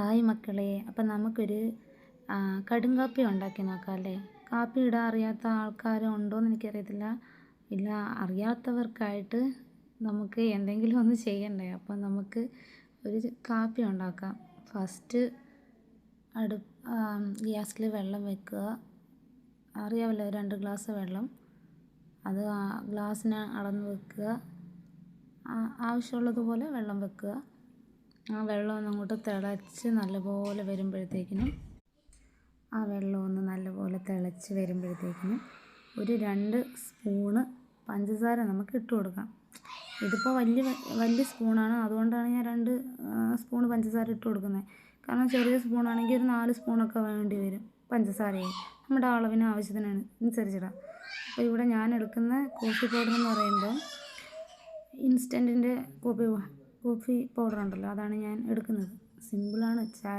Hi മക്കളെ അപ്പം നമുക്കൊരു കടുങ്കാപ്പി കടും കാപ്പി ഉണ്ടാക്കി നോക്കാം അല്ലേ? കാപ്പി ഇടാൻ അറിയാത്ത ആൾക്കാരും ഉണ്ടോയെന്ന് എനിക്കറിയത്തില്ല. ഇല്ല അറിയാത്തവർക്കായിട്ട് നമുക്ക് എന്തെങ്കിലും ഒന്ന് ചെയ്യണ്ടേ? അപ്പം നമുക്ക് ഒരു കാപ്പി ഉണ്ടാക്കാം. ഫസ്റ്റ് അടു ഗ്യാസിൽ വെള്ളം വെക്കുക. അറിയാമല്ലോ രണ്ട് ഗ്ലാസ് വെള്ളം. അത് ഗ്ലാസ്സിന് അളന്ന് വെക്കുക. ആവശ്യമുള്ളതുപോലെ വെള്ളം വെക്കുക. ആ വെള്ളം ഒന്ന് അങ്ങോട്ട് തിളച്ച് നല്ലപോലെ വരുമ്പോഴത്തേക്കിനും ആ വെള്ളം ഒന്ന് നല്ലപോലെ തിളച്ച് വരുമ്പോഴത്തേക്കിനും ഒരു രണ്ട് സ്പൂണ് പഞ്ചസാര നമുക്ക് ഇട്ട് കൊടുക്കാം. ഇതിപ്പോൾ വലിയ വലിയ സ്പൂണാണ്. അതുകൊണ്ടാണ് ഞാൻ രണ്ട് സ്പൂണ് പഞ്ചസാര ഇട്ട് കൊടുക്കുന്നത്. കാരണം ചെറിയ സ്പൂണാണെങ്കിൽ ഒരു നാല് സ്പൂണൊക്കെ വേണ്ടി വരും പഞ്ചസാരയെ നമ്മുടെ അളവിന് ആവശ്യത്തിനാണ് അനുസരിച്ചിടാം. അപ്പോൾ ഇവിടെ ഞാൻ എടുക്കുന്ന കോഫി പൗഡർ എന്ന് പറയുമ്പോൾ ഇൻസ്റ്റന്റിന്റെ കോഫി കോഫി പൗഡർ ഉണ്ടല്ലോ അതാണ് ഞാൻ എടുക്കുന്നത്. സിമ്പിളാണ്. ചായ